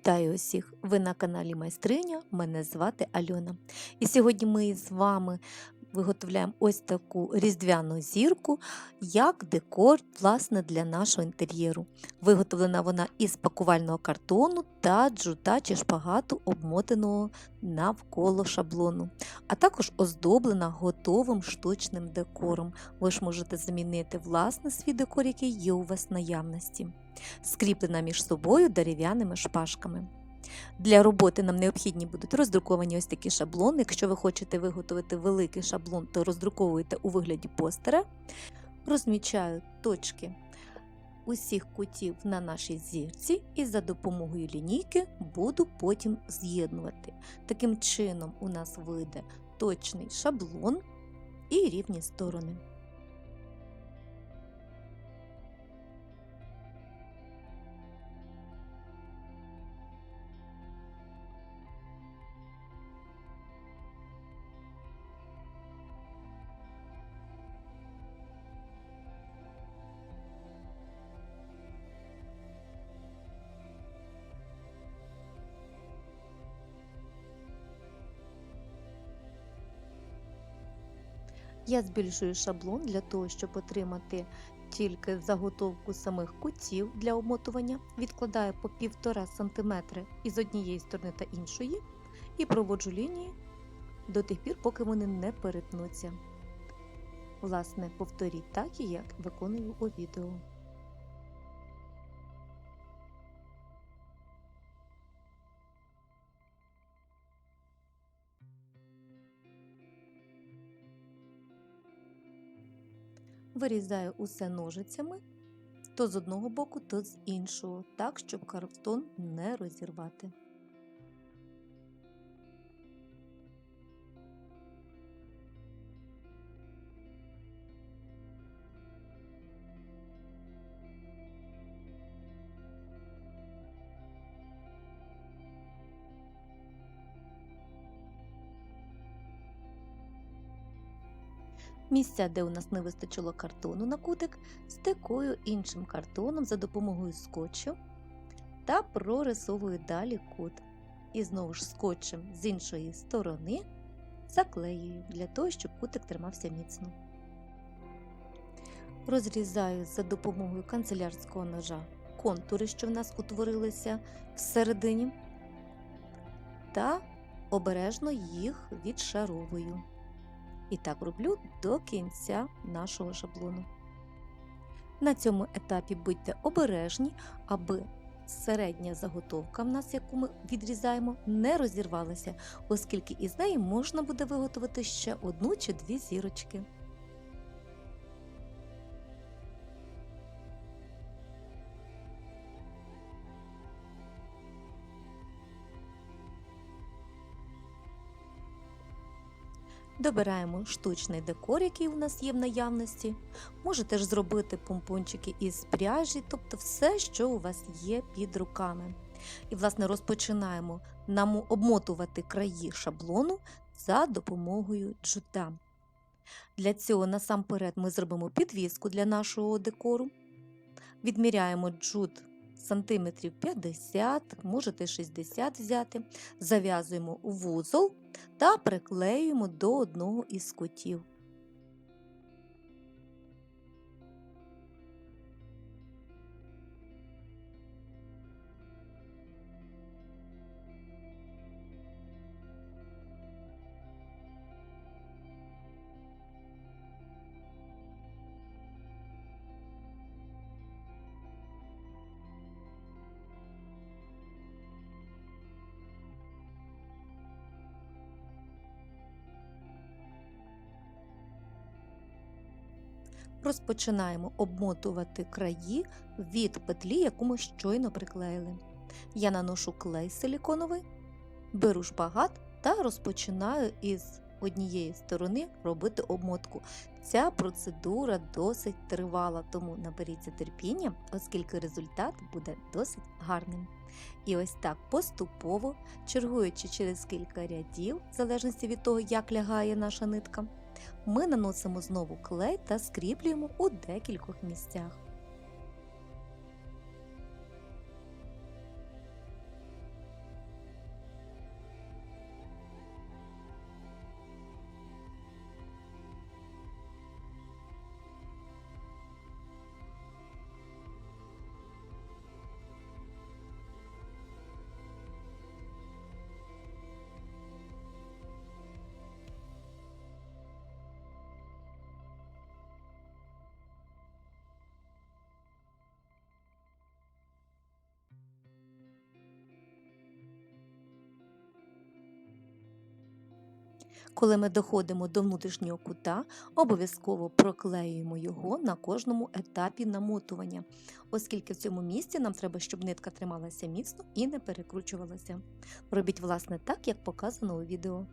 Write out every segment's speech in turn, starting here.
Вітаю усіх! Ви на каналі Майстриня. Мене звати Альона. І сьогодні ми з вами виготовляємо ось таку різдвяну зірку, як декор власне, для нашого інтер'єру. Виготовлена вона із пакувального картону та джута чи шпагату, обмотаного навколо шаблону, а також оздоблена готовим штучним декором. Ви ж можете замінити власне свій декор, який є у вас в наявності скріплена між собою дерев'яними шпажками. Для роботи нам необхідні будуть роздруковані ось такі шаблони. Якщо ви хочете виготовити великий шаблон, то роздруковуєте у вигляді постера. Розмічаю точки усіх кутів на нашій зірці і за допомогою лінійки буду потім з'єднувати. Таким чином, у нас вийде точний шаблон і рівні сторони. Я збільшую шаблон для того, щоб отримати тільки заготовку самих кутів для обмотування. Відкладаю по 1,5 см із однієї сторони та іншої, і проводжу лінії до тих пір, поки вони не перетнуться. Власне, повторіть так, як виконую у відео. Вирізаю усе ножицями то з одного боку, то з іншого, так, щоб картон не розірвати. Місця, де у нас не вистачило картону на кутик, стикую іншим картоном за допомогою скотчу та прорисовую далі кут. І знову ж скотчем з іншої сторони заклеюю для того, щоб кутик тримався міцно. Розрізаю за допомогою канцелярського ножа контури, що в нас утворилися всередині, та обережно їх відшаровую. І так роблю до кінця нашого шаблону. На цьому етапі будьте обережні, аби середня заготовка, в нас, яку ми відрізаємо, не розірвалася, оскільки із неї можна буде виготовити ще одну чи дві зірочки. Добираємо штучний декор, який у нас є в наявності. Можете ж зробити помпончики із пряжі, тобто все, що у вас є під руками. І, власне, розпочинаємо нам обмотувати краї шаблону за допомогою джута. Для цього насамперед ми зробимо підвіску для нашого декору. Відміряємо джут сантиметрів 50, можете 60 взяти, зав'язуємо у вузол та приклеюємо до одного із кутів. Розпочинаємо обмотувати краї від петлі, яку ми щойно приклеїли. Я наношу клей силіконовий, беру шпагат та розпочинаю із однієї сторони робити обмотку. Ця процедура досить тривала, тому наберіться терпіння, оскільки результат буде досить гарним. І ось так поступово, чергуючи через кілька рядів, в залежності від того, як лягає наша нитка, ми наносимо знову клей та скріплюємо у декількох місцях. Коли ми доходимо до внутрішнього кута, обов'язково проклеюємо його на кожному етапі намотування, оскільки в цьому місці нам треба, щоб нитка трималася міцно і не перекручувалася. Робіть, власне, так, як показано у відео.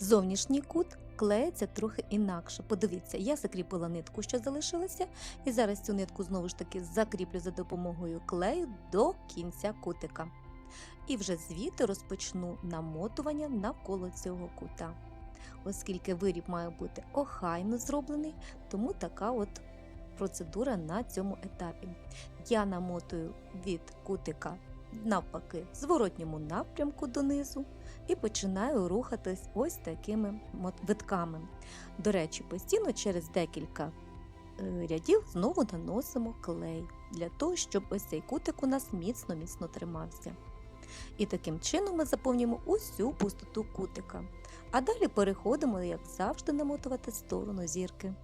Зовнішній кут клеїться трохи інакше. Подивіться, я закріпила нитку, що залишилася, і зараз цю нитку знову ж таки закріплю за допомогою клею до кінця кутика. І вже звідти розпочну намотування навколо цього кута. Оскільки виріб має бути охайно зроблений, тому така от процедура на цьому етапі. Я намотую від кутика навпаки зворотньому напрямку донизу і починаю рухатись ось такими витками. До речі, постійно через декілька е, рядів знову наносимо клей для того, щоб ось цей кутик у нас міцно-міцно тримався. І таким чином ми заповнюємо усю пустоту кутика. А далі переходимо, як завжди, намотувати сторону зірки.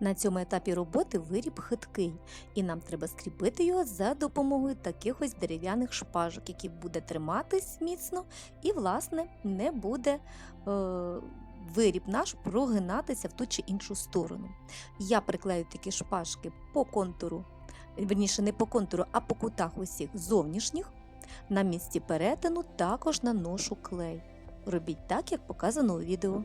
На цьому етапі роботи виріб хиткий, і нам треба скріпити його за допомогою таких ось дерев'яних шпажок, які буде триматись міцно і, власне, не буде е, виріб наш прогинатися в ту чи іншу сторону. Я приклею такі шпажки по контуру, верніше не по контуру, а по кутах усіх зовнішніх. На місці перетину також наношу клей. Робіть так, як показано у відео.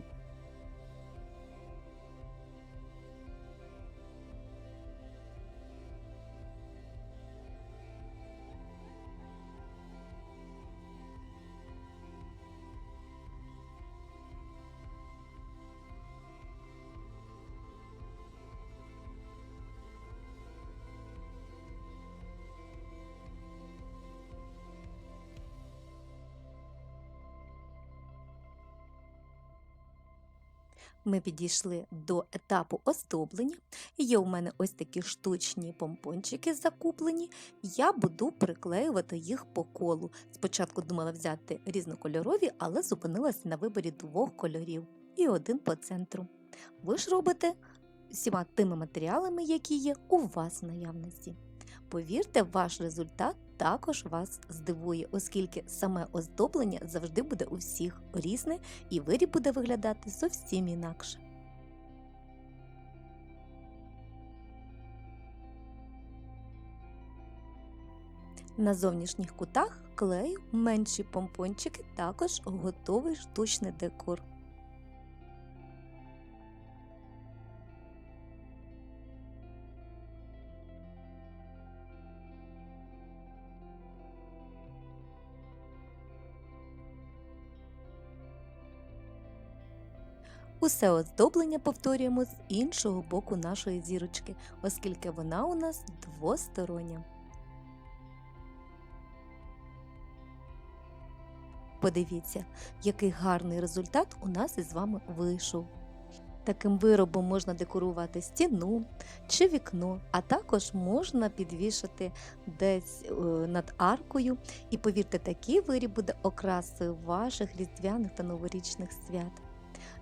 Ми підійшли до етапу оздоблення. Є у мене ось такі штучні помпончики закуплені. Я буду приклеювати їх по колу. Спочатку думала взяти різнокольорові, але зупинилася на виборі двох кольорів і один по центру. Ви ж робите всіма тими матеріалами, які є у вас в наявності. Повірте, ваш результат також вас здивує, оскільки саме оздоблення завжди буде у всіх різне і виріб буде виглядати зовсім інакше. На зовнішніх кутах клею менші помпончики, також готовий штучний декор. Усе оздоблення повторюємо з іншого боку нашої зірочки, оскільки вона у нас двостороння. Подивіться, який гарний результат у нас із вами вийшов. Таким виробом можна декорувати стіну чи вікно, а також можна підвішати десь е, над аркою. І повірте, такий виріб буде окрасою ваших різдвяних та новорічних свят.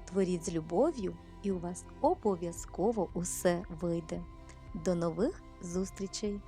Творіть з любов'ю, і у вас обов'язково усе вийде. До нових зустрічей!